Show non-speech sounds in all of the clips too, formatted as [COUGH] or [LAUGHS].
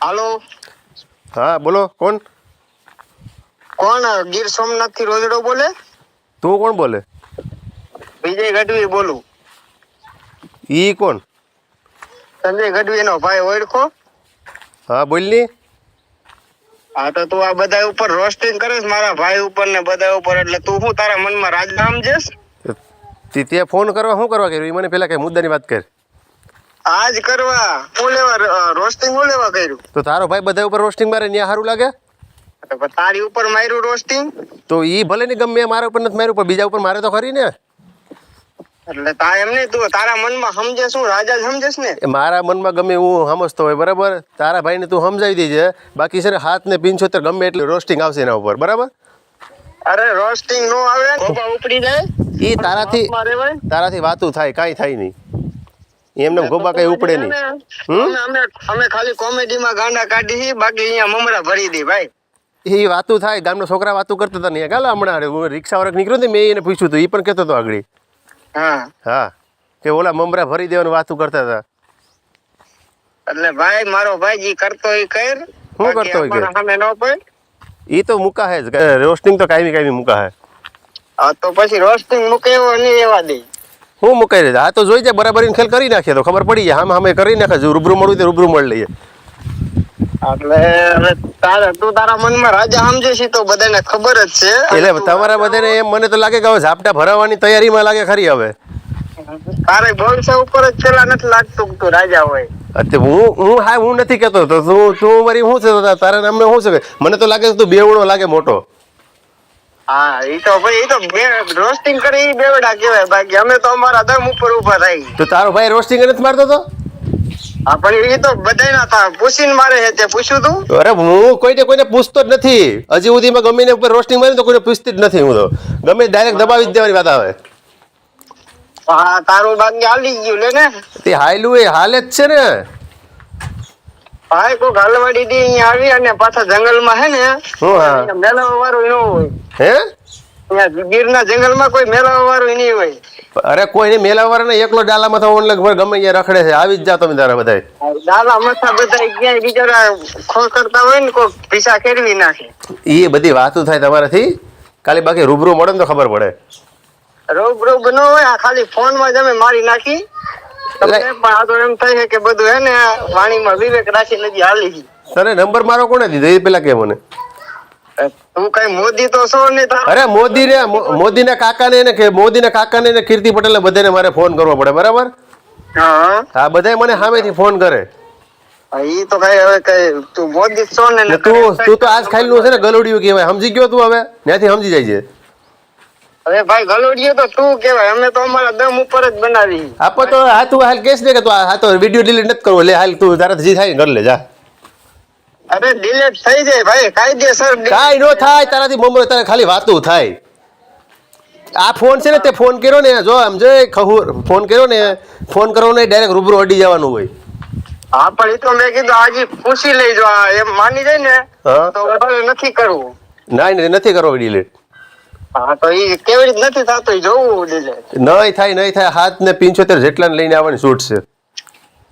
હાલો. હા બોલો કોણ? કોણ? ગીર સોમનાથથી રોજડો બોલે? તું કોણ બોલે? વિજય ગઢવી બોલું. ઈ કોણ? સંજય ગઢવી નો ભાઈ ઓળખો? હા બોલની. હા તો તું આ બધા ઉપર રોસ્ટિંગ કરીશ મારા ભાઈ ઉપર ને બધા ઉપર એટલે તું શું તારા મનમાં રાજનામ જેસ તે તે ફોન કરવા શું કરવા કર્યું? એ મને પેલા કઈ મુદ્દાની વાત કર. આજ કરવા હું લેવા રોસ્ટિંગ હું લેવા કર્યું? તો તારો ભાઈ બધા ઉપર રોસ્ટિંગ મારે ન્યા સારું લાગે? તારી ઉપર માર્યું રોસ્ટિંગ તો ઈ ભલે ને ગમે મારા ઉપર નથી માર્યું પણ બીજા ઉપર મારે તો ખરી ને. એટલે તા એમ નહીં તું તારા મનમાં સમજે શું રાજા જ સમજેશ ને? મારા મનમાં ગમે હું સમજતો હોય બરાબર? તારા ભાઈને તું સમજાવી દેજે. બાકી છે ને હાથ ને પિંચોતેર ગમે એટલે રોસ્ટિંગ આવશે એના ઉપર બરાબર? અરે રોસ્ટિંગ નો આવે ઉપડી જાય. ઈ તારાથી તારાથી વાતું થાય કાંઈ થાય નહીં. એમને ગોબા કઈ ઉપડે નહીં. અમે અમે ખાલી કોમેડીમાં ગાંડા કાઢી બાકી અહીંયા મમરા ભરી દે ભાઈ. એ વાતું થાય ગામના છોકરા વાતું કરતા હતા ને કાલે હમણાં હું રિક્ષા વાળા નીકળ્યો ને મેં એને પૂછ્યું હતું એ પણ કહેતો હતો આગળ. હા. હા. કે ઓલા મમરા ભરી દેવાનું વાતું કરતા હતા. એટલે ભાઈ મારો ભાઈ જી કરતો એ કર શું કરતો હોય કે? બાકી અમારા પડ. એ તો મૂકા હે રોસ્ટિંગ તો કાયમી કાયમી મૂકા હે. આ તો પછી રોસ્ટિંગ મૂકે એવો નહીં એવા દે. હું મુકાઈ દે આ તો જોઈ જાય બરાબર ખેલ કરી નાખીએ તો ખબર પડી જાય. આમ અમે કરી નાખે રૂબરૂ મળવું તે રૂબરૂ મળી લઈએ. એટલે તારે તું તારા મનમાં રાજા સમજે છે તો બધાને ખબર જ છે. એટલે તમારા બધાને એમ મને તો લાગે કે હવે ઝાપટા ભરાવાની તૈયારીમાં લાગે ખરી હવે. તારે ભવિષ્ય ઉપર જ પેલા નથી લાગતું તું રાજા હોય. અત્યારે હું હું હા હું નથી કહેતો. તો તું તું મારી શું છે? તારા નામને શું છે? મને તો લાગે છે તું બેવડો લાગે મોટો. હા એ તો ભાઈ એ તો રોસ્ટિંગ કરી બેવડા કહેવાય. બાકી અમે તો અમારા દમ ઉપર ઊભા થઈ તો તારો ભાઈ રોસ્ટિંગ નથી મારતો તો? હા પણ એ તો બધાયના થા પૂછીને મારે છે તે પૂછ્યું તું? અરે હું કોઈને કોઈને પૂછતો જ નથી. હજી સુધીમાં ગમે ને ઉપર રોસ્ટિંગ મારી તો કોઈને પૂછતી જ નથી હું તો. ગમે ડાયરેક્ટ દબાવી જ દેવાની વાત આવે. હા તારું બાકી હાલી ગયું લે ને. તે હાયલું એ હાલે જ છે ને. ભાઈ કોક હલવાડી દી અહીં આવી અને પાછા જંગલમાં હે ને હું હા? અહીંયા મેળવવા વાળું ન હોય. હે? ગીરના જંગલમાં કોઈ મેળવવા વાળું નહીં હોય. અરે કોઈને ને એકલો ઓનલાઈન ખબર ગમે ત્યાં રખડે છે આવી જ જાતો તમે તારા બધા ડાલા માથા બધા ક્યાંય બિચારા ખોળ કરતા હોય ને કોઈ પૈસા કેળવી નાખે. એ બધી વાતો થાય તમારાથી? ખાલી બાકી રૂબરૂ મળે ને તો ખબર પડે. રૂબરૂ ન હોય આ ખાલી ફોનમાં જ અમે મારી નાખી. બધું ને. તને નંબર મારો કોને દીધો? એ પેલા કે મને. કઈ મોદી તો છો ને અરે મોદીને મો- મોદીના કાકાને ને કે મોદીના કાકા ને કીર્તિ પટેલને બધાને મારે ફોન કરવો પડે બરાબર? હા. હા બધાય મને સામેથી ફોન કરે. તો કઈ હવે કઈ તું મોદી છો ને ને તું તું તો આજ ખાઈલું છે ને ગલુડિયું કહેવાય. સમજી ગયો તું હવે? ત્યાંથી સમજી જાય છે. હવે ભાઈ ગલોડિયો તો તું કેવાય અમે તો અમારા દમ ઉપર જ બનાવી. આપો તો હા તું હાલ કેસ દે કે તું આ તો વિડિયો ડિલીટ નથી કરવો. લે હાલ તું તારા જે થાય ને લે જા. અરે ડિલેટ થઈ જાય ભાઈ. કાયદેસર સર કાંઈ નો થાય તારાથી મમરો તારે ખાલી વાતું થાય. આ ફોન છે ને તે ફોન કર્યો ને જો આમ જો ખહુર ફોન કર્યો ને ફોન કરવો નહીં ડાયરેક્ટ રૂબરૂ અડી જવાનું હોય. હા પણ એ તો મેં કીધું આજે પૂછી લઈ આ એમ માની જાય ને હા. તો વધારે નથી કરવું. ના નથી કરવો ડિલીટ હા તો એ કેવી રીતે નથી થતું એ જોવું ડિલેટ નહીં થાય નહીં થાય હાથ ને પિંચોતેર જેટલાને લઈને આવવાની છૂટ છે.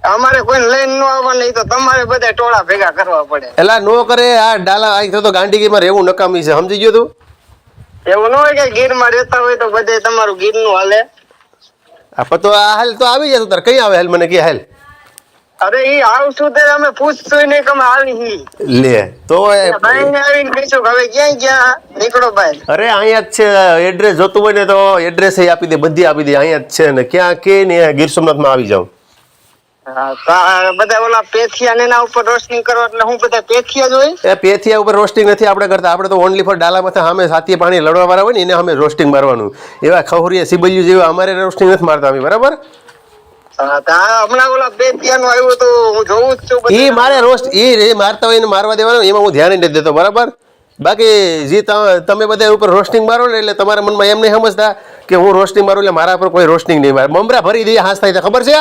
અમારે કોઈ લઈને ન આવવાનું નહીં તો તમારે બધા ટોળા ભેગા કરવા પડે. એલા નો કરે આ ડાલા આ તો ગાંડીગીમાં રહેવું નકામી છે સમજી ગયો તું? એવું ન હોય કે ગીરમાં રહેતા હોય તો બધે તમારું ગીરનું હાલે. આ તો આ હાલ તો આવી જાય તો તાર કઈ આવે હાલ? મને કે હાલ. અરે ઈ આવશું તે અમે પૂછતું ને કે અમે આવી લે તો એ- ભાઈને આવીને કહીશું કે હવે ક્યાં ગયા? નીકળો ભાઈ અરે અહીંયા જ છે એડ્રેસ જોતું હોય ને તો એડ્રેસ આપી દે બધી આપી દે અહીંયા જ છે ને ક્યાં કે ને ગીર સોમનાથમાં આવી જાઉં. બધા ઓલા પેથિયા ને એના ઉપર રોસ્ટિંગ કરો એટલે હું બધા પેથિયા જ હોય એ પેથિયા ઉપર રોસ્ટિંગ નથી આપણે કરતા આપણે તો ઓનલી ફોર ડાલામાંથી સામે સાતીએ પાણી લડવા વાળા હોય ને એને અમે રોસ્ટિંગ મારવાનું. એવા ખહુરિયા સિબલ્યુ જેવા અમારે રોસ્ટિંગ નથી મારતા અમે બરાબર? એ મારે રોસ્ટ એ મારતા હોય મારવા દેવાનું એમાં હું ધ્યાન નથી દેતો બરાબર? બાકી જે તમે બધા ઉપર રોસ્ટિંગ મારો ને એટલે તમારા મનમાં એમ નહીં સમજતા કે હું રોસ્ટિંગ મારું એટલે મારા પર કોઈ રોસ્ટિંગ નહીં મારે. મમરા ભરી દઈએ હાથ થાય ખબર છે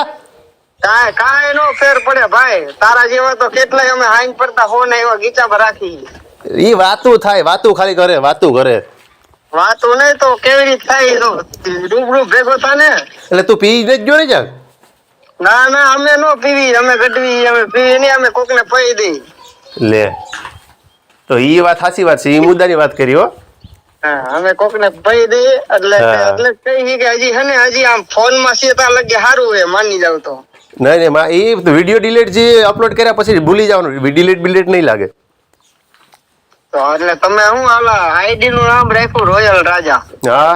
કાય કાંઈ નો ફેર પડે ભાઈ. તારા જેવા તો કેટલાય અમે હાઈન પડતા હો ને એવા ગીચામાં રાખી. એ વાતું થાય વાતું ખાલી કરે વાતું કરે. વાતો નહીં તો કેવી રીતે થાય? રૂબરૂ ભેગો થા ને એટલે તું પી જ જો ને જા ના ના અમે નો પીવી અમે ગઢવી અમે પીવી નહીં અમે કોકને પઈ દઈ. લે. તો એ વાત સાચી વાત છે એ મુદ્દાની વાત કરી હો. અમે કોકને દઈ એટલે એટલે કહી કે હજી હે ને હજી આમ ફોનમાં છે તા લગે સારું હે માની જાવ તો. નહીં નહીં માં એ વીડિયો ડિલીટ જે અપલોડ કર્યા પછી ભૂલી જવાનું ડિલીટ બિલીટ નહીં લાગે. તો એટલે તમે હું આલા આઈડી નું નામ રાખ્યું રોયલ રાજા. હા.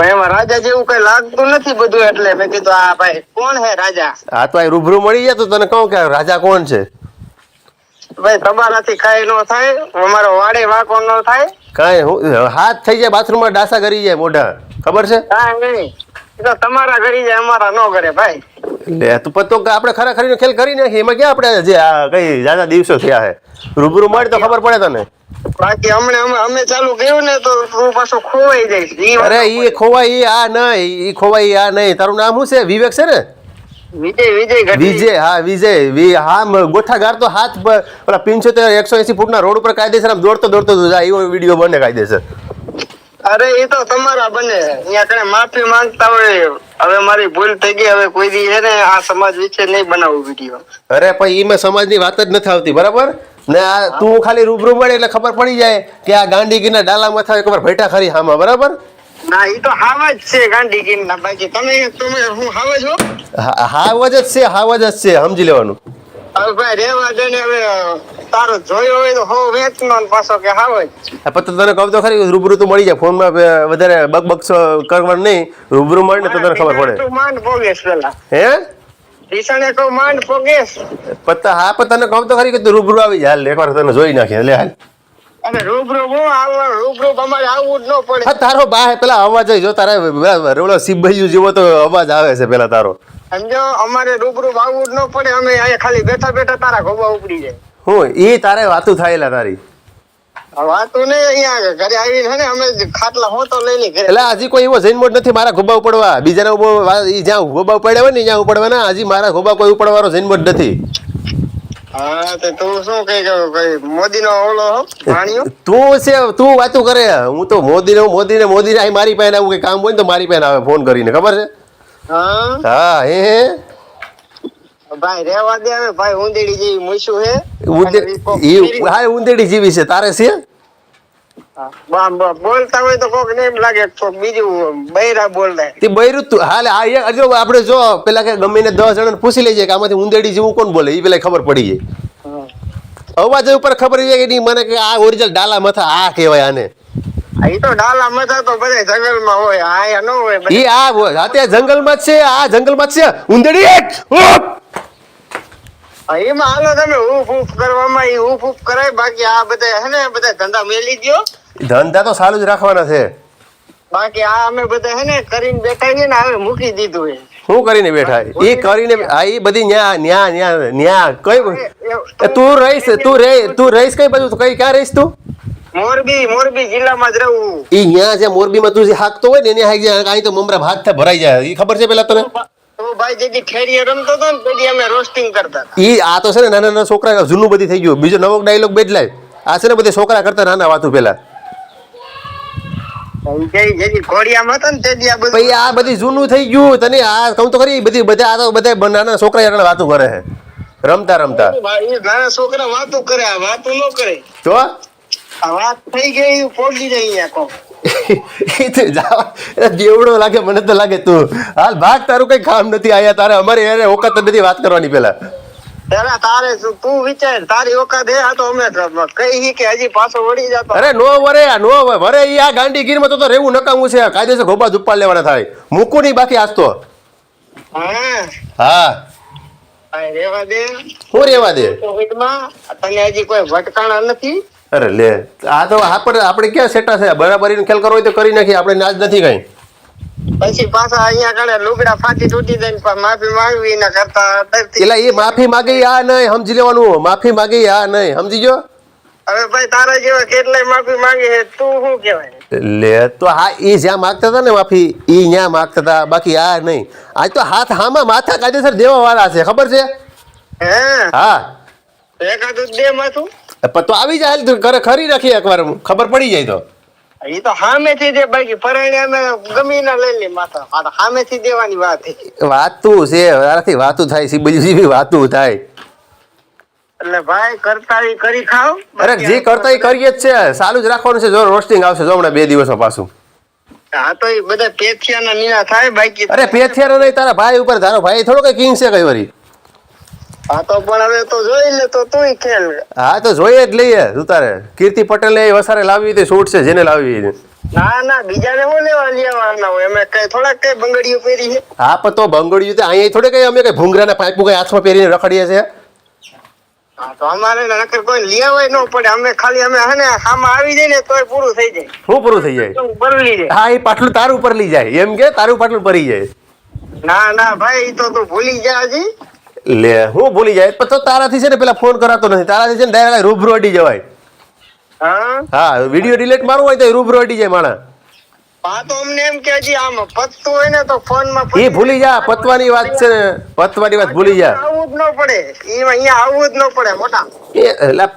પણ એમાં રાજા જેવું કઈ લાગતું નથી બધું એટલે મેં કીધું આ ભાઈ કોણ હે રાજા? આ તો આ રૂબરૂ મળી જાય તો તને કહું કે રાજા કોણ છે? ભાઈ તમારાથી કઈ નો થાય અમારો વાડે વાકો નો થાય. કઈ હાથ થઈ જાય બાથરૂમમાં ડાસા કરી જાય મોઢા. ખબર છે? કાંઈ નહીં. તો તમારા ઘરી જાય અમારા નો કરે ભાઈ. લે તું પતો કે આપણે ખરા ખરીનો ખેલ કરી નાખીએ. એમાં ક્યાં આપણે જે આ કઈ જાજા દિવસો થયા હે રૂબરૂ મળે તો ખબર પડે તને. બાકી હમણે અમે ચાલુ કર્યું ને તો તું પાછો ખોવાઈ જઈશ. ઈ અરે ઈ ખોવાય આ નહીં ઈ ખોવાય આ નહીં તારું નામ શું છે? વિવેક છે ને? વિજય હા વિજય. હા ગોઠાગાર તો હાથ પર પેલા પિંચોતેર એકસો એસી ફૂટના રોડ ઉપર કાયદેસર આમ દોડતો દોડતો જાય એવો વીડિયો બને કાયદેસર. અરે એ તો તમારા બને. અહીંયા કણે માફી માંગતા હોય. હવે મારી ભૂલ થઈ ગઈ હવે કોઈ દી છે ને આ સમાજ વિશે નહીં બનાવું વીડિયો. અરે પણ એમાં સમાજની વાત જ નથી આવતી બરાબર? ને આ તું ખાલી રૂબરૂ મળે એટલે ખબર પડી જાય કે આ ગાંડીગીરના ડાલામાં થાય ખબર ભેટા ખરી હામાં બરાબર? ના એ તો હાવા જ છે ગાંધી બાકી તમે તમે હું હાવા છો? હાવજ જ છે હાવજ જ છે સમજી લેવાનું. ભાઈ રેવા દે ને હવે તારો જોયો હોય તો હો વેચનો પાછો કે હાવ જ. પછી તને કહું તો ખરી રૂબરૂ તો મળી જાય ફોનમાં માં વધારે બકબક કરવાનું નહીં રૂબરૂ મળે ને તો તને ખબર પડે. તું માંડ પોગેશ પેલા. હે? કહું માંડ પોગેશ પત્તા હા પત્તાને કહું તો ખરી કે તું રૂબરૂ આવી જાય હાલ એકવાર તને જોઈ નાખે. લે હાલ. અરે રૂબરૂ હું આવવાનું રૂબરૂ અમારે આવવું જ ન પડે. હા તારો બા પેલા અવાજ જ જો તારા ઓલો સિબ્બૈયું જેવો તો અવાજ આવે છે પેલા તારો સમજો અમારે રૂબરૂ આવવું જ ન પડે અમે અહીંયા ખાલી બેઠા બેઠા તારા ગોબા ઉપડી જાય હું એ તારે વાતું થાયેલા તારી હજી કોઈ એવો જૈન મોડ નથી મારા ગોબા ઉપડવા બીજાના જ્યાં ગોબા ઉપાડ્યા હોય ને ત્યાં ઉપડવાના હજી મારા ગોબા કોઈ ઉપડવાનો જૈન મોડ નથી. તો મોદી નો છે તું વાતું કરે. હું તો મોદીને મોદીને મોદીને અહીં મારી પાસે આવું કઈ કામ હોય ને તો મારી પાસે આવે ફોન કરીને. ખબર છે? હા. હા હે હે. ભાઈ રેવા દે હવે. ભાઈ ઉંદેડી જેવી મૂછું હે હા ઉંદેડી છે. તારે છે? હા, બા- બા- બોલતા હોય તો કોક ને એમ લાગે બીજું બૈરા બોલે તે બૈરું તું. હાલે આ એક જો આપણે જો પેલા કે ગમે ને દસ જણા પૂછી લેજે કે આમાંથી ઉંદેડી જેવું કોણ બોલે? એ પેલા ખબર પડી જાય. અવાજ ઉપર ખબર કે નહીં મને કે આ ઓરિજિનલ ડાલા મથા આ કહેવાય આને. એ તો ડાલા મથા તો બધા જંગલમાં હોય. આ ન હોય. એ આ આ જંગલમાં છે આ જંગલમાં છે. ઉંદેડી એમાં હાલો તમે ઊફ કરવામાં ઊફ કરાય બાકી આ બધા હે ને બધા ધંધા મેલી ગયો ધંધા તો સારું જ રાખવાના છે. બાકી આ અમે બધા હે ને કરીને બેઠા છે ને હવે મૂકી દીધું હે શું કરીને બેઠા? એ કરીને આ એ બધી ન્યા ન્યા ન્યા ન્યા કઈ તું રહીશ તું રે તું રહીશ કઈ બાજુ? કઈ ક્યાં રહીશ તું? મોરબી મોરબી જિલ્લામાં જ રહું. ઈ ન્યા જે મોરબીમાં તું જે હાકતો હોય ને એને હાક જાય અહીં તો મમરા ભાત ભરાઈ જાય. એ ખબર છે પેલા તને? તો ભાઈ જેથી ઠેરીએ રમતો હતો ને તેથી અમે રોસ્ટિંગ કરતા ઈ આ તો છે ને નાના નાના છોકરા જૂનું બધી થઈ ગયું. બીજો નવો ડાયલોગ બદલાય. આ છે ને બધી છોકરા કરતા નાના વાતું પેલા તેથી આ બધું જૂનું થઈ ગયું. તને આ કહું તો ખરી બધી બધા આ તો બધા નાના છોકરા આગળ વાતું કરે છે. રમતા રમતા. એ નાના છોકરા વાતો કરે વાતો ન કરે. તો આ વાત થઈ ગઈ પોગી જાય અહીંયા કોક એ તો જાવા એ દેવડો લાગે મને તો લાગે તું. હાલ ભાગ તારું કઈ કામ નથી આયા તારે અમારે એને ઓકાત નથી વાત કરવાની પેલા. પેલા તારે તું વિચાર તારી ઓકાત હે આ તો અમે કઈ કે હજી પાછો વળી જતો. અરે નો વરે આ નો વરે. વરે ઈ આ ગાંડી ગીરમાં તો તો રહેવું નકામું છે કાયદેસર ગોબા ઉપાડ લેવાના થાય. મૂકું નહીં બાકી આજ તો. હા. રેવા દે. હું રેવા દે? તને હજી કોઈ ભટકાણા નથી? અરે લે આ તો આપણે આપણે ક્યાં સેટા છે બરાબરીનો ખેલ કરવો હોય તો કરી નાખીએ આપણે નાજ નથી કઈ. પછી પાછા અહીંયા કણે લુગડા ફાટી તૂટી જાય ને માફી માંગવી એના કરતા. એટલે એ માફી માંગી આ નહીં સમજી લેવાનું. માફી માંગી આ નહીં સમજી ગયો? હવે ભાઈ તારા જેવા કેટલાય માફી માંગી છે તું શું કહેવાય? લે તો હા એ જ્યાં માગતા હતા ને માફી એ ત્યાં માગતા હતા બાકી આ નહીં. આજ તો હાથ હામાં માથા કાયદેસર દેવા વાળા છે ખબર છે? હે? હા. એકાદું દે માથું પણ તો આવી જાય ઘરે ખરી રાખી એકવાર ખબર પડી જાય તો. એ તો સામેથી જે બાકી પરણે અમે ગમી ના લઈ લે માથા. સામેથી દેવાની વાત વાતું છે તારાથી વાતું થાય છે બધી જેવી વાતું થાય. એટલે ભાઈ કરતા કરી ખાવ અરે જે કરતા એ કરીએ જ છે સાલું જ રાખવાનું છે જો રોસ્ટિંગ આવશે જો હમણાં બે દિવસમાં પાછું. હા તો એ બધા પેથિયાના નીના થાય બાકી અરે પેથિયારો નહીં તારા ભાઈ ઉપર તારો ભાઈ થોડો કઈ કિંગ છે કઈ વરી હા તો પણ હવે તો જોઈ લે તો તું ખેલ હા તો જોઈએ જ લઈએ તું તારે કીર્તિ પટેલ એ વસારે લાવી હતી શૂટ છે જેને લાવી. ના ના બીજાને હું લેવા લેવાના હોય? અમે કઈ થોડાક કઈ બંગડીઓ પહેરી છે? હા પણ તો બંગડિયું તે અહીંયા થોડે કઈ અમે કઈ ભૂંગરાના પાઇપું કઈ હાથમાં પહેરીને રખડીએ છીએ. હા તો અમારે નકર કોઈ લેવાય ન પડે. અમે ખાલી અમે હે ને આમાં આવી જાય ને તોય પૂરું થઈ જાય. શું પૂરું થઈ જાય? જાય હા એ પાટલું તારું ઉપર લઈ જાય. એમ કે તારું પાટલું પડી જાય. ના ના ભાઈ તો તું ભૂલી જા હજી. લે હું ભૂલી જાય. પણ તો તારાથી છે ને પેલા ફોન કરાતો નથી. તારાથી છે ને ડાયરેક્ટ રૂબરૂ અડી જવાય. હા? હા વીડિયો ડિલેટ મારવું હોય તો રૂબરૂ અડી જાય માણા એ ભૂલી જા પતવાની વાત છે પતવાની વાત ભૂલી જા.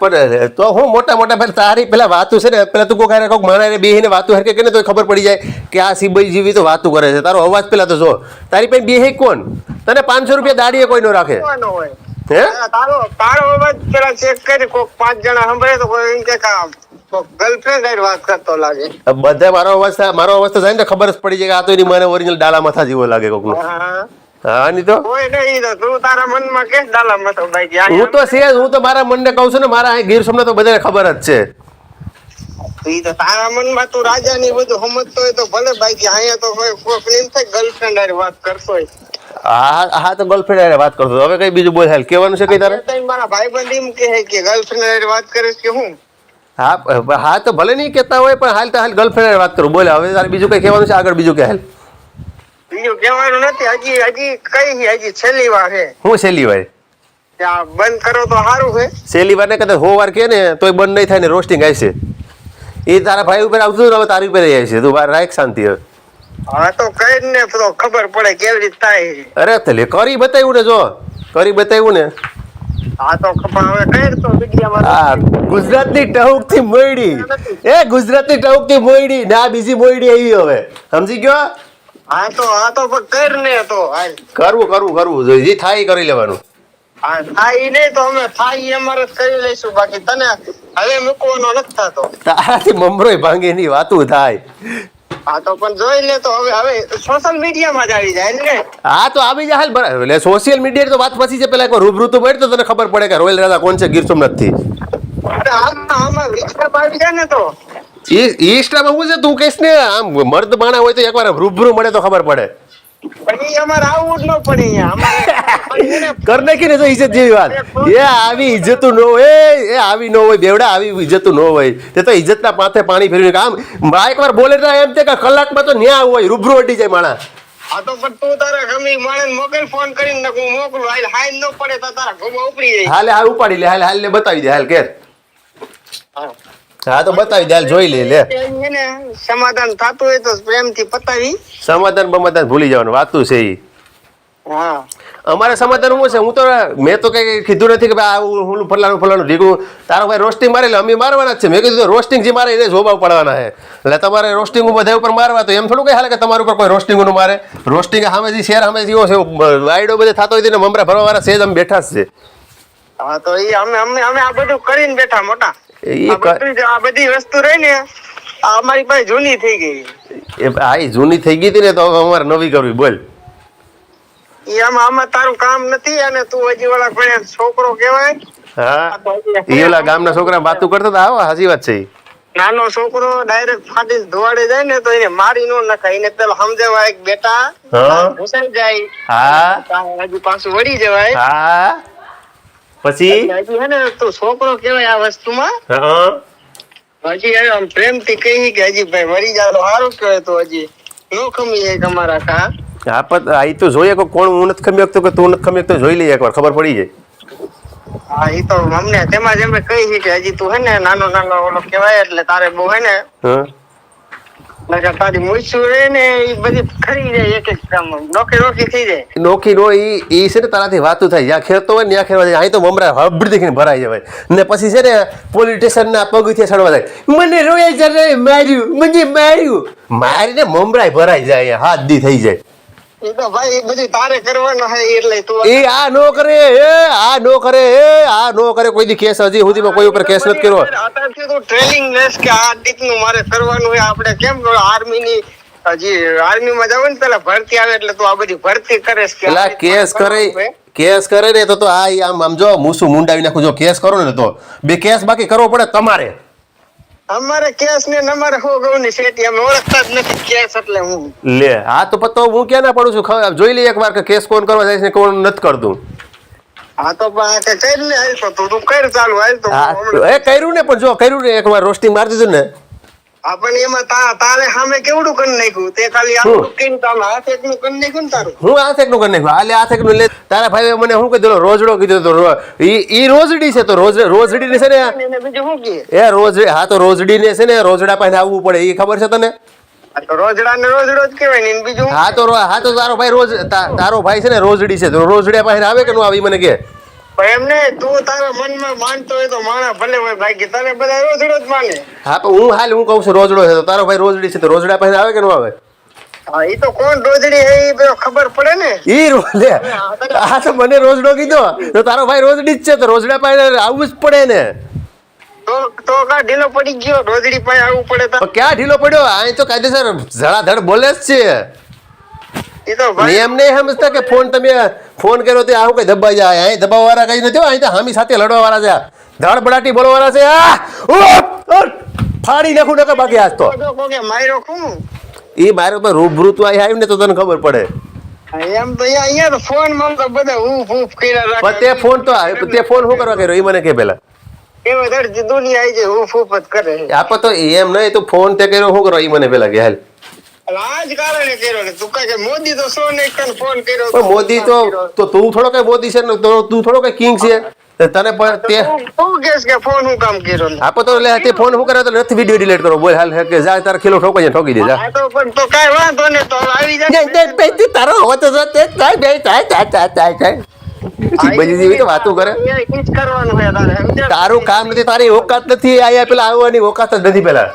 મોટા. તો હું મોટા મોટા પેલા તારી પેલા વાતું છે ને પેલા તું કોક હારે કોક માણા બેહીને વાતું હરકે કે ને તો ખબર પડી જાય કે આ સિબાઈ જેવી તો વાતું કરે છે. તારો અવાજ પેલા તો જો. તારી પાસે બેહે કોણ? તને પાંચસો રૂપિયા દાડીએ કોઈ નો રાખે. હોય? હે? તારો તારો અવાજ પેલા ચેક કરી કોક પાંચ જણા સાંભળે તો કોઈ એમ કે ગર્લફ્રેન્ડ હારે વાત કરતો લાગે. બધા મારો અવાજ મારો અવાજ તો જાય ને ખબર જ પડી જાય કે આ તો એની મને ઓરિજિનલ ડાલા માથા જેવો લાગે કોકનો. હા હા. તો? કોઈ નહીં તો તું તારા મનમાં કે ડાલા ભાઈ હું તો છે જ, હું તો મારા મનને કહું છું ને મારા અહીં ગીર સોમનાથ તો બધાને ખબર જ છે. ઈ તો તારા મનમાં તું રાજા ની બધું સમજતો હોય તો ભલે બાકી અહીંયા તો કોઈ કોક એમ થાય ગર્લફ્રેન્ડ હારે વાત કરતો હોય. હા હા તો ગર્લફ્રેન્ડ હારે વાત કરતો. હવે કઈ બીજું બોલ હાલ કેવાનું છે કઈ તારે? મારા ભાઈબંધ એમ કહે કે ગર્લફ્રેન્ડ હારે વાત કરીશ કે હું? હા હા તો ભલે નહીં કહેતા હોય પણ હાલ તો હાલ ગર્લફ્રેન્ડ હારે વાત કરું. બોલે હવે તારે બીજું કઈ કહેવાનું છે? આગળ બીજું કે હાલ? બીજું કહેવાનું નથી. હજી હજી કઈ હજી છેલ્લી વાર છે. હું છેલ્લી વાર? બંધ કરો તો સારું છે. છેલ્લી વાર ને કદાચ હો વાર કે ને તોય બંધ નહીં થાય ને રોસ્ટિંગ આવશે. એ તારા ભાઈ ઉપર આવતું હવે તારી ઉપર આવી છે તું બાર રાખ શાંતિ હવે. હા તો કઈ ને તો ખબર પડે કેવી રીતે થાય અરે તલે કરી બતાવ્યું ને જો કરી બતાવ્યું ને. હા તો ખબર હવે કઈ તો આ ગુજરાતની ટહુકથી મોયડી એ ગુજરાતની ટહુકથી મોયડી ના બીજી મોયડી આવી હવે. સમજી ગયો? હા તો હા તો કર ને તો કરવું કરવું કરવું. જે થાય કરી લેવાનું. હા થાય નહીં તો અમે થાય અમારે કરી લઈશું. બાકી તને હવે મૂકવાનો નથી થતો. તારાથી મમરોય ભાંગે ની વાતું થાય. હા તો પણ જોઈ લે તો હવે હવે સોશિયલ મીડિયામાં જ આવી જાય ને. હા તો આવી જાય બરાબર એટલે સોશિયલ મીડિયા તો વાત પછી છે. પેલા એકવાર રૂબરૂ તો બેઠ તો તને ખબર પડે કે રોયલ રાજા કોણ છે ગીર સોમનાથથી અરે આમાં આમાં આવી જાય ને તો. ઇન્સ્ટામાં શું છે તું કહીશ ને? આમ મર્દ માણા હોય તો એકવાર રૂબરૂ મળે તો ખબર પડે. પણ ઈ અમારે આવવું જ ન પડે અહીંયા. અમારે એને [LAUGHS] કર નાખી ને તો ઇજ્જત જેવી વાત. એ આવી ઇજ્જતું ન હોય. એ આવી ન હોય બેવડા આવી ઇજ્જતું ન હોય. તે તો ઇજ્જતના માથે પાણી ફેરવીને આમ બા એકવાર બોલે તો એમ છે કે કલાકમાં તો ન્યા હોય રૂબરૂ અડી જાય માણા હા તો પણ તું તારા ગમી માણસ મોકલ ફોન કરીને હું મોકલું. હાલ હાલ ન પડે તો તારા ઘઉં ઉપડી જાય. હાલે હાલ ઉપાડી લે. હાલ હાલ ને બતાવી દે. હાલ કે. હા તો બતાવી દે જોઈ લે લે. સમાધાન થતું હોય તો પ્રેમથી પતાવી. સમાધાન બમાધાન ભૂલી જવાનું વાતું છે ઈ. હા. અમારે સમાધાન શું છે? હું તો મેં તો કઈ કીધું નથી કે ભાઈ હું ફલાણું ફલાણું ઢીકું તારો ભાઈ રોસ્ટિંગ મારે એટલે અમે મારવાના જ છે. મેં કીધું રોસ્ટિંગ જે મારે એને જોબા પડવાના છે. એટલે તમારે રોસ્ટિંગ બધા ઉપર મારવા તો એમ થોડું કઈ હાલે કે તમારા ઉપર કોઈ રોસ્ટિંગનું મારે. રોસ્ટિંગ સામે જે શેર સામે જેવો છે વાયડો બધે થતો હોય ને મમરા ભરવા વાળા સેજ અમે બેઠા જ છે. હા તો એ અમે અમે અમે આ બધું કરીને બેઠા મોટા. આ ક- બધું જ- આ બધી વસ્તુ રહી ને અમારી પાસે જૂની થઈ ગઈ. એ આ જૂની થઈ ગઈ હતી ને તો અમારે નવી કરવી બોલ. ઈ આમાં આમાં તારું કામ નથી અને તું હજી ઓલા કોઈ છોકરો કહેવાય? હા. એ ઓલા ગામના છોકરા વાતું કરતા હતા આવો સાચી વાત છે નાનો છોકરો ડાયરેક્ટ ફાટી ધોવાડે જાય ને તો એને મારી નો નખાય. એને પેલા સમજાવાય બેટા હા. જાય. હા. હજુ પાછું વળી જવાય. હા. પછી? હજી હે ને તો છોકરો કેવાય આ વસ્તુમાં. હા હજી હવે આમ પ્રેમથી કહી કે હજી ભાઈ મરી જાય તો સારું કહેવાય તો હજી. નો ખમી એક અમારા કા. હા પણ આ તો જોઈએ કે કોણ હું નથી ખમી શકતો કે તું નથી ખમી શકતો જોઈ લઈએ એકવાર ખબર પડી જાય. હા એ તો અમને તેમાં જ અમે કહી છે કે હજી તું હે ને નાનો નાનો ઓલો કહેવાય એટલે તારે બહુ હે ને હા. નોખી નો ઈ ઈ છે ને તારાથી વાતું થાય. જ્યાં ખેડતો હોય ને ત્યાં જાય. અહીં તો મમરા હબડી દેખીને ભરાઈ જવાય ને પછી છે ને પોલીસ સ્ટેશનના પગથિયે ચડવા જાય. મને રોયલ જનરલે માર્યું મને માર્યું. મારીને મમરાય ભરાઈ જાય હાથ દી થઈ જાય. એ તો ભાઈ એ બધું તારે કરવાનું છે એટલે તું એ આ નો કરે એ આ નો કરે એ આ નો કરે કોઈ દી કેસ હજી સુધીમાં કોઈ ઉપર કેસ નથી કર્યો. અત્યારથી તું ટ્રેનિંગ લેસ કે આ રીતનું મારે કરવાનું હોય આપણે કેમ આર્મી ની હજી આર્મી માં જવું ને પેલા ભરતી આવે એટલે તો આ બધી ભરતી કરે છે કે પેલા કેસ કરે કેસ કરે ને તો તો આ આમ આમ જો મૂસું મુંડાવી નાખું જો કેસ કરો ને તો. બે કેસ બાકી કરવો પડે તમારે. અમારે કેસ ને ને અમારે હું ની શેઠી અમે ઓળખતા જ નથી કેસ એટલે હું. લે આ તો પતો હું ક્યાં ના પડું છું? જોઈ લઈએ એકવાર કે કેસ કોણ કરવા જાય છે ને કોણ નથી કરતું. હા તો પણ આ કે કરી તો તું? તું કર ચાલુ હાલ તો એ કર્યું ને પણ જો કર્યું ને એકવાર રોસ્ટિંગ મારજો ને. આપણને એમાં તા- તારે સામે કેવડું કરી નાખ્યું? તે ખાલી? આમ કીને તારું હાથ એકનું કરી નાખ્યું ને તારું? હું આ થેકનું કરી નાખ્યું? આલે આ થેકનું લે. તારા ભાઈએ મને શું કીધું? રોજડો કીધો તો ઈ ઈ રોજડી છે તો રોજ રોજડી ને છે ને બીજું શું કહે એ રોજ હા તો રોજડી ને છે ને રોજડા પાસે આવવું પડે એ ખબર છે તને? રોજડા ને રોજડો જ કહેવાય ને બીજું હા તો હા તો તારો ભાઈ રોજ તારો ભાઈ છે ને રોજડી છે તો રોજડિયા પાસે આવે કે નો આવી મને કે? એમને તું તારા મનમાં માનતો હોય તો માણા ભલે હોય બાકી તને બધા રોજડો જ માને. હા પણ હું હાલ હું કહું છું રોજડો છે તો તારો ભાઈ રોજડી છે તો રોજડા પાસે આવે કે નો આવે? હા એ તો કોણ રોજડી હે એ ખબર પડે ને? ઈ રો લે હા તો મને રોજડો કીધો. તો તારો ભાઈ રોજડી જ છે તો રોજડા પાસે આવવું જ પડે ને. તો તો કા ઢીલો પડી ગયો? રોજડી પાસે આવવું પડે તો. ક્યાં ઢીલો પડ્યો? અહીં તો કાયદેસર ધડાધડ બોલે જ છે. એમ નહીં સમજતા કે ફોન તમે ફોન કર્યો તે આવું કઈ દબાઈ જાય અહીં દબાવવા વાળા કઈ નથી અહીં તો હામી સાથે લડવા વાળા છે. ધડ બડાટી બોલવા વાળા છે. આ! ફાડી નાખું નકર બાકી આજ તો. એ મારે તો રૂબરૂ તું અહીં આવ્યું ને તો તને ખબર પડે. એમ તો ફોન તે ફોન તો તે ફોન શું કરવા કર્યો? એ મને કે પેલા. જ તો એમ નહીં તો ફોન તે કર્યો શું કરો? એ મને પેલા કે હાલ. મોદી તો તો થોડો કઈ મોદી છે ને તું થોડો કઈ કિંગ છે. તને પણ તે તું કેસ કે ફોન હું કામ કર્યો ને? આપો તો લે તે ફોન હું કરે તો નથી વિડિયો ડિલીટ કરો. બોલ હાલ કે જા તાર કિલો ઠોકાઈ ઠોકી દે જા. તો પણ તો કાઈ વાંધો ને તો હવે દે જાય તારો હવે તો તે થાય બે થાય થાય થાય થાય થાય બજી જેવી તો વાતો કરે? તારું કામ નથી તારી ઓકાત નથી આયા પેલા આવવાની ઓકાત જ નથી પેલા.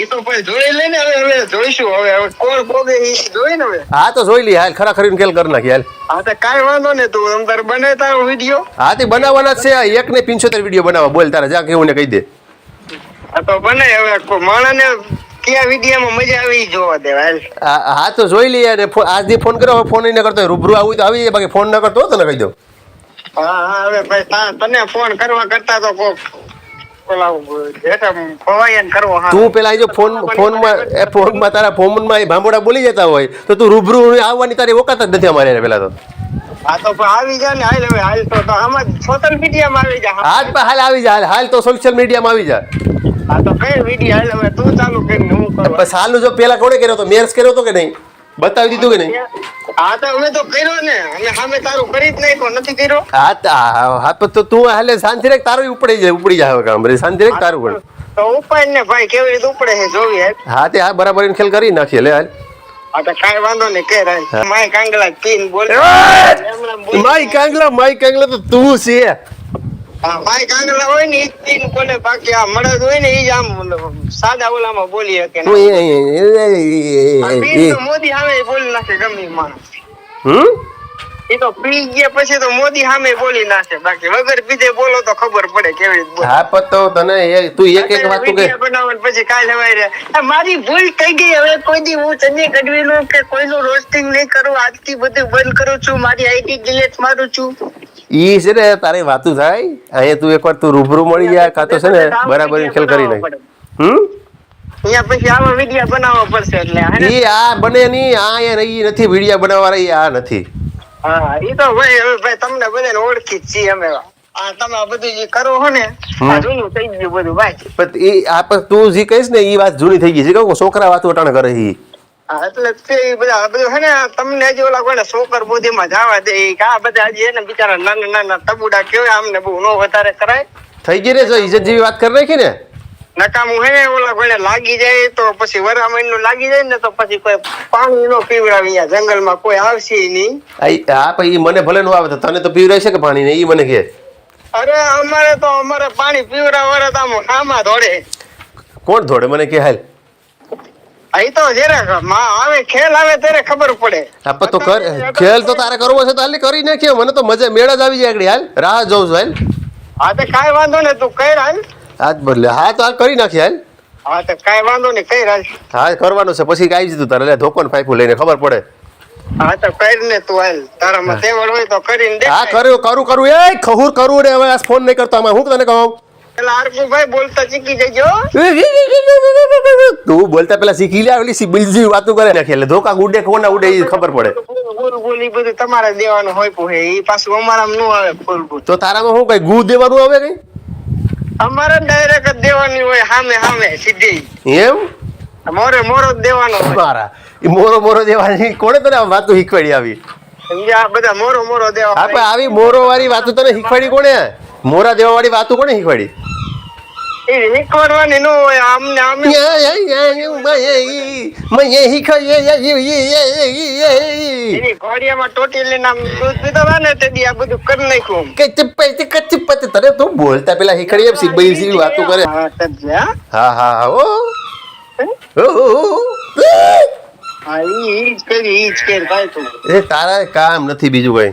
એ તો પછી જોઈ લે ને હવે હવે જોઈશું. હવે હવે કોણ ભોગે એ જોઈ ને હવે? હા તો જોઈ લી હાલ ખરા ખરીને ખેલ કરી નાખી હાલ. હા તો કાંઈ વાંધો ને તું અંદર બને તારો વીડિયો હા તે બનાવવાના છે એક ને પિંચોતેર વીડિયો બનાવવા બોલ તારા જા કેવું ને કહી દે. આ તો બને હવે માણસને કયા વિડીયોમાં મજા આવી ઈ જોવા દેવા હા તો જોઈ લઈએ અને આજથી ફોન કર્યો હવે ફોન ન કરતો રૂબરૂ આવું તો આવી બાકી ફોન ન કરતો તને કહી દઉં હા હા હવે ભાઈ તને ફોન કરવા કરતા તો કોક તું પેલા જો ફોન ફોનમાં ફોનમાં તારા ફોનમાં એ ભાંભોડા બોલી જતા હોય તો તું રૂબરૂ આવવાની તારી ઓકાત જ નથી અમારે પેલા તો. હાલ હવે હાલ તો સોશિયલ મીડિયામાં આવી જા. હાલ હાલ હાલ હાલ તો સોશિયલ મીડિયામાં આવી જા. હા તો કઈ વીડિયો હાલ હવે તું ચાલુ કરીને હું કરું. બસ જો પેલા કોણે કર્યો તો મેર્સ કર્યો તો કે નહીં? બતાવી દીધું કે નહીં? હા તો અમે તો કર્યો ને. અમે સામે તારું કરી જ નાખ્યો નથી કર્યો? હા હા તો તું હાલે શાંતિ રાખ તારું ઉપડી જાય ઉપડી જાય કામ. રે શાંતિ રાખ તારું પણ. તો ઉપાય ને ભાઈ કેવી રીતે ઉપડે છે જોવી હા તે હા બરાબર એને ખેલ કરી નાખી લે હાલ. હા તો કાઈ વાંધો નહીં કે માય કાંગલા બોલ. માઈ કાંગલા તો તું છે. માય કાંગલા હોય ને ઈ કોને બાકી આ મળદ હોય ને ઈ જ આમ સાદા ઓલામાં બોલી શકે મોદી સામે બોલી નાખે ગમે માણસ. હમ? એ તો પી ગયા પછી તો મોદી સામે બોલી નાખે. બાકી વગર પીધે બોલો તો ખબર પડે કેવી રીતે બોલે. હા પણ તો તને તું એક એક વાત કે વીડિયો પછી કાલે સવારે રે. મારી ભૂલ થઈ ગઈ. હવે કોઈ દી હું ચંદી ગઢવીનું કે કોઈનું રોસ્ટિંગ નહીં કરું. આજથી બધું બંધ કરું છું. મારી આઈડી ડિલીટ મારું છું. ઈ છે ને તારી વાતું થાય અહીંયા તું એકવાર તું રૂબરૂ મળી જાય કાં તો છે ને બરાબર ખેલ કરી નાખ. હમ? અહીંયા પછી આવા વીડિયો બનાવવા પડશે એટલે હે ને? ઈ આ બને નહીં આ અહીંયા ઈ નથી વિડિયા બનાવવા ઈ આ નથી. હા એ તો ભાઈ ભાઈ તમને બધાને ઓળખી જ છીએ અમે. આ તમે બધું કરો છો ને આ જૂનું થઈ ગયું બધું ભાઈ. પણ ઈ આ પણ તું જે કહીશ ને ઈ વાત જૂની થઈ ગઈ છે. કહું છોકરા વાતો અટાણે કરે એટલે તે બધા બધું હે ને તમને હજી ઓલા કોઈને સોકર બુદ્ધિમાં જવા દે કે આ બધા હજી એને બિચારા નાના નાના તબુડા કેવાય આમને બહુ નો વધારે કરાય. થઈ ગઈ ને જો ઇજ્જત જેવી વાત કરી નાખી ને? નકામું હે ને ઓલા કોઈને લાગી જાય તો પછી વરામણનું લાગી જાય ને તો પછી કોઈ પાણી નો પીવડાવી અહીંયા જંગલમાં કોઈ આવશે નહીં. હા પણ ઈ મને ભલે નો આવે તો તને તો પીવરાય છે કે પાણી ને? ઈ મને કે. અરે અમારે તો અમારે પાણી પીવડાવવા તો આમ હામાં ધોડે કોણ ધોડે મને કે હાલ. અહીં તો માં આવે ખેલ આવે ત્યારે ખબર પડે. પણ તો કર ખેલ તો તારે કરવો છે તો હાલ કરી નાખ્યો. મને તો મજા મેળ જ આવી જાય આગળ હાલ. રાહ જોઉં છું હાલ. હા તો કાંઈ વાંધો ને તું કઈ હાલ. હાથ બદલે. હા તો હાલ કરી નાખી હાલ. હા તો કાંઈ વાંધો ને કઈ હાલ. હા કરવાનું છે. પછી આવી જતું તારે. ધોકોન ધોકો ફાઈફું લઈને ખબર પડે. હા તો કરીને ને તું હાલ. તારામાં તેવડ હોય તો કરીને દે હા કરું કરું. એ ખહુર કરું રે હવે આ ફોન નહીં કરતો હું તને કહું? તું બોલતા પેલા શીખી લે ઓલી બીજી વાતો કરે નાખી. એટલે ધોકા ઉડે કોના ઉડે એ ખબર પડે. બધું તમારે દેવાનું હોય પૂહે ઈ પાછું અમારામાં નું આવે ફૂલ ફૂલ તો તારામાં શું કઈ ગુ દેવાનું આવે કઈ? અમારે ડાયરેક્ટ જ દેવાની હોય સામે સામે સીધી એમ? મોરે મોરો જ દેવાનો મારા. એ મોરો મોરો દેવાની. કોણે તને આ વાતો શીખવાડી આવી? સમજ્યા? બધા મોરો મોરો દેવા હા આવી મોરો વાળી વાતો તને શીખવાડી કોણે? મોરા દેવા વાળી વાતો કોણે શીખવાડી? બોલતા પેલા હિખડી એમ સીધી વાતો કરે હા હા? ઓ તારા કામ નથી બીજું કઈ